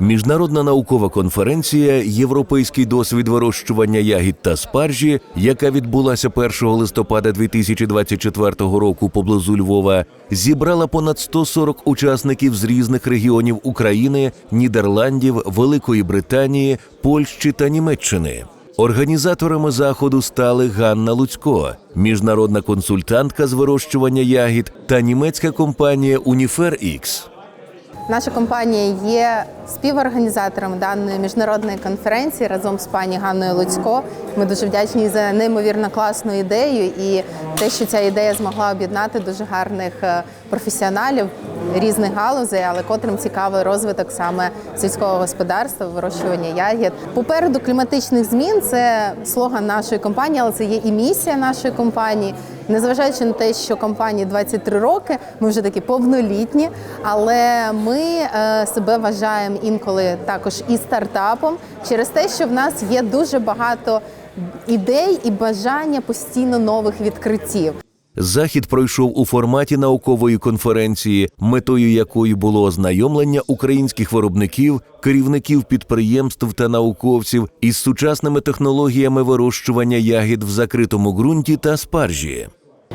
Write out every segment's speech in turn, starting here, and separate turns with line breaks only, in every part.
Міжнародна наукова конференція Європейський досвід вирощування ягід та спаржі, яка відбулася 1 листопада 2024 року поблизу Львова, зібрала понад 140 учасників з різних регіонів України, Нідерландів, Великої Британії, Польщі та Німеччини. Організаторами заходу стали Ганна Луцько, міжнародна консультантка з вирощування ягід та німецька компанія UniFairX.
Наша компанія є співорганізатором даної міжнародної конференції разом з пані Ганною Луцько. Ми дуже вдячні за неймовірно класну ідею і те, що ця ідея змогла об'єднати дуже гарних е, професіоналів різних галузей, але котрим цікавий розвиток саме сільського господарства, вирощування ягід. Попереду кліматичних змін це слоган нашої компанії, але це є і місія нашої компанії. Незважаючи на те, що компанії 23 роки, ми вже такі повнолітні, але ми е, себе вважаємо інколи також і стартапом через те, що в нас є дуже багато ідей і бажання постійно нових відкриттів.
Захід пройшов у форматі наукової конференції, метою якої було ознайомлення українських виробників, керівників підприємств та науковців із сучасними технологіями вирощування ягід в закритому ґрунті та спаржі.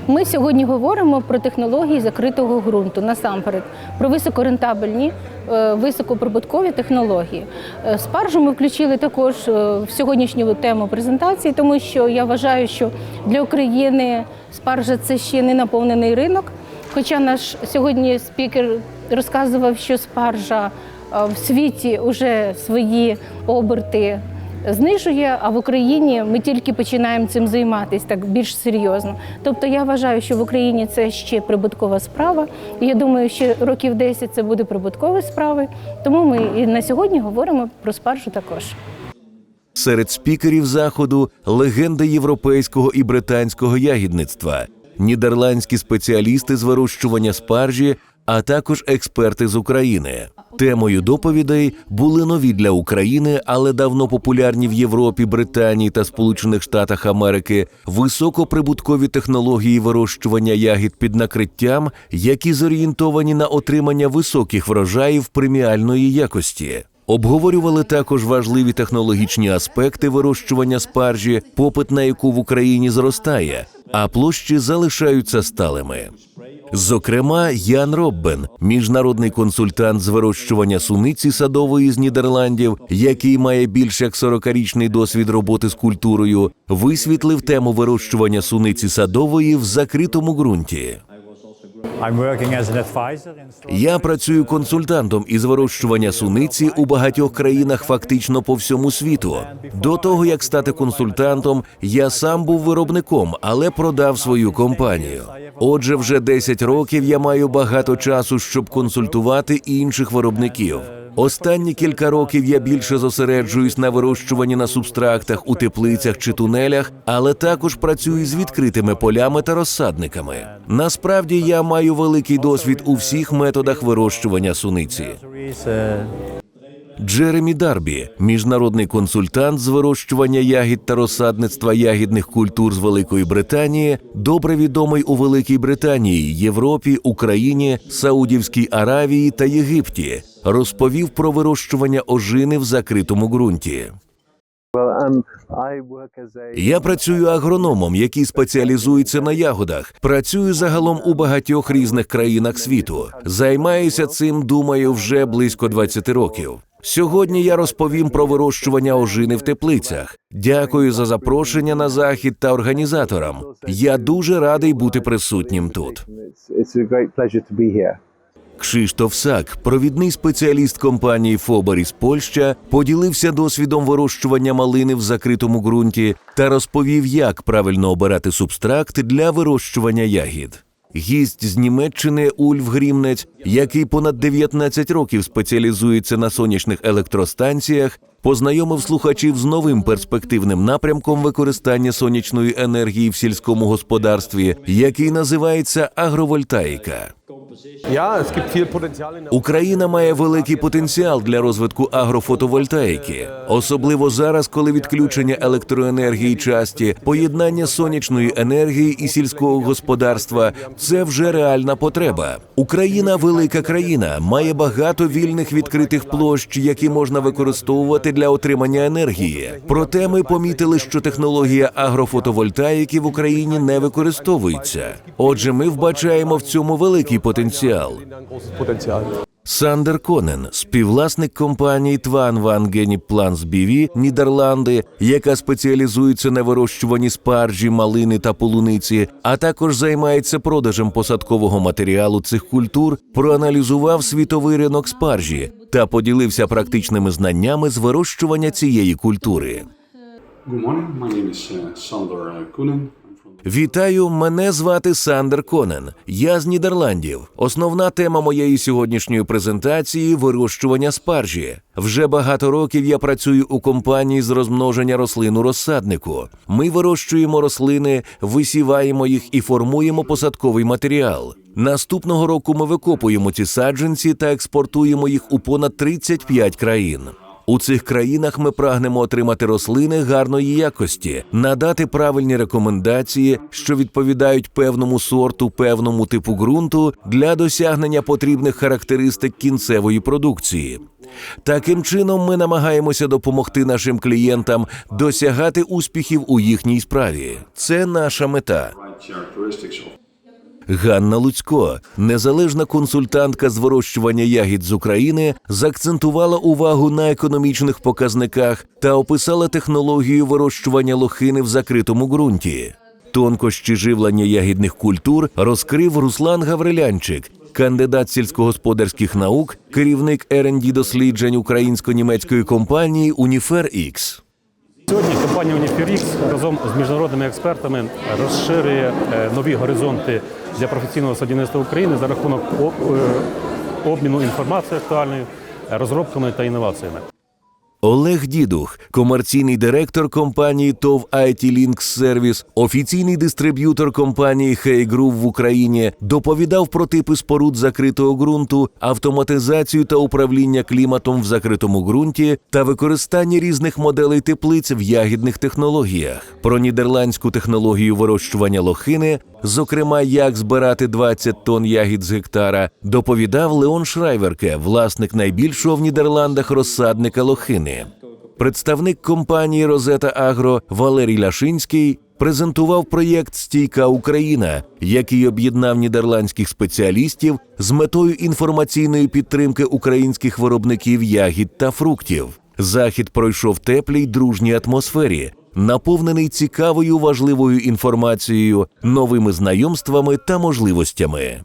Ми сьогодні говоримо про технології закритого ґрунту насамперед, про високорентабельні, е, високоприбуткові технології. Е, Спаржу ми включили також е, в сьогоднішню тему презентації, тому що я вважаю, що для України спаржа це ще не наповнений ринок. Хоча наш сьогодні спікер розказував, що спаржа в світі вже свої оберти знижує, а в Україні ми тільки починаємо цим займатися так більш серйозно. Тобто я вважаю, що в Україні це ще прибуткова справа. Я думаю, що років 10 це буде прибуткові справи. Тому ми і на сьогодні говоримо про спаржу також.
Серед спікерів заходу легенди європейського і британського ягідництва, нідерландські спеціалісти з вирощування спаржі, а також експерти з України. Темою доповідей були нові для України, але давно популярні в Європі, Британії та Сполучених Штатах Америки високоприбуткові технології вирощування ягід під накриттям, які зорієнтовані на отримання високих врожаїв преміальної якості. Обговорювали також важливі технологічні аспекти вирощування спаржі, попит на яку в Україні зростає, а площі залишаються сталими. Зокрема, Ян Роббен, міжнародний консультант з вирощування суниці садової з Нідерландів, який має більш як 40-річний досвід роботи з культурою, висвітлив тему вирощування суниці садової в закритому ґрунті. Я працюю консультантом із вирощування суниці у багатьох країнах, фактично по всьому світу. До того як стати консультантом, я сам був виробником, але продав свою компанію. Отже, вже 10 років я маю багато часу, щоб консультувати інших виробників. Останні кілька років я більше зосереджуюсь на вирощуванні на субстрактах у теплицях чи тунелях, але також працюю з відкритими полями та розсадниками. Насправді я маю великий досвід у всіх методах вирощування суниці. Джеремі Дарбі, міжнародний консультант з вирощування ягід та розсадництва ягідних культур з Великої Британії, добре відомий у Великій Британії, Європі, Україні, Саудівській Аравії та Єгипті, розповів про вирощування ожини в закритому ґрунті. Я працюю агрономом, який спеціалізується на ягодах. Працюю загалом у багатьох різних країнах світу. Займаюся цим, думаю, вже близько 20 років. Сьогодні я розповім про вирощування ожини в теплицях. Дякую за запрошення на захід та організаторам. Я дуже радий бути присутнім тут. Кшиштоф Сак, провідний спеціаліст компанії Фобаріс Польща, поділився досвідом вирощування малини в закритому ґрунті та розповів, як правильно обирати субстракт для вирощування ягід. Гість з Німеччини Ульф Грімнець, який понад 19 років спеціалізується на сонячних електростанціях, познайомив слухачів з новим перспективним напрямком використання сонячної енергії в сільському господарстві, який називається агровольтаїка. Україна має великий потенціал для розвитку агрофотовольтаїки, особливо зараз, коли відключення електроенергії часті, поєднання сонячної енергії і сільського господарства це вже реальна потреба. Україна велика країна, має багато вільних відкритих площ, які можна використовувати для отримання енергії. Проте ми помітили, що технологія агрофотовольтаїки в Україні не використовується. Отже, ми вбачаємо в цьому великий потенціал.
Potenzial.
Сандер Конен, співвласник компанії Тван Ван Гені Планс Біві, Нідерланди, яка спеціалізується на вирощуванні спаржі, малини та полуниці, а також займається продажем посадкового матеріалу цих культур, проаналізував світовий ринок спаржі та поділився практичними знаннями з вирощування цієї культури.
Good morning. My name is uh, Sander uh, from
Вітаю, мене звати Сандер Конен. Я з Нідерландів. Основна тема моєї сьогоднішньої презентації вирощування спаржі. Вже багато років я працюю у компанії з розмноження рослин у розсаднику. Ми вирощуємо рослини, висіваємо їх і формуємо посадковий матеріал. Наступного року ми викопуємо ці саджанці та експортуємо їх у понад 35 країн. У цих країнах ми прагнемо отримати рослини гарної якості, надати правильні рекомендації, що відповідають певному сорту, певному типу ґрунту для досягнення потрібних характеристик кінцевої продукції. Таким чином, ми намагаємося допомогти нашим клієнтам досягати успіхів у їхній справі. Це наша мета. Ганна Луцько, незалежна консультантка з вирощування ягід з України, заакцентувала увагу на економічних показниках та описала технологію вирощування лохини в закритому ґрунті. Тонкощі живлення ягідних культур розкрив Руслан Гаврилянчик, кандидат сільськогосподарських наук, керівник R&D досліджень українсько-німецької компанії Уніфер Ікс.
Сьогодні компанія Уніфірікс разом з міжнародними експертами розширює е, нові горизонти для професійного садівництва України за рахунок е, обміну інформацією актуальною, розробками та інноваціями.
Олег Дідух, комерційний директор компанії ТОВ IT Links Service, офіційний дистриб'ютор компанії Hey Group в Україні, доповідав про типи споруд закритого ґрунту, автоматизацію та управління кліматом в закритому ґрунті та використання різних моделей теплиць в ягідних технологіях, про нідерландську технологію вирощування лохини, зокрема, як збирати 20 тонн ягід з гектара, доповідав Леон Шрайверке, власник найбільшого в Нідерландах розсадника лохини. Представник компанії Розета Агро Валерій Ляшинський презентував проєкт Стійка Україна, який об'єднав нідерландських спеціалістів з метою інформаційної підтримки українських виробників ягід та фруктів. Захід пройшов теплій дружній атмосфері, наповнений цікавою важливою інформацією, новими знайомствами та можливостями.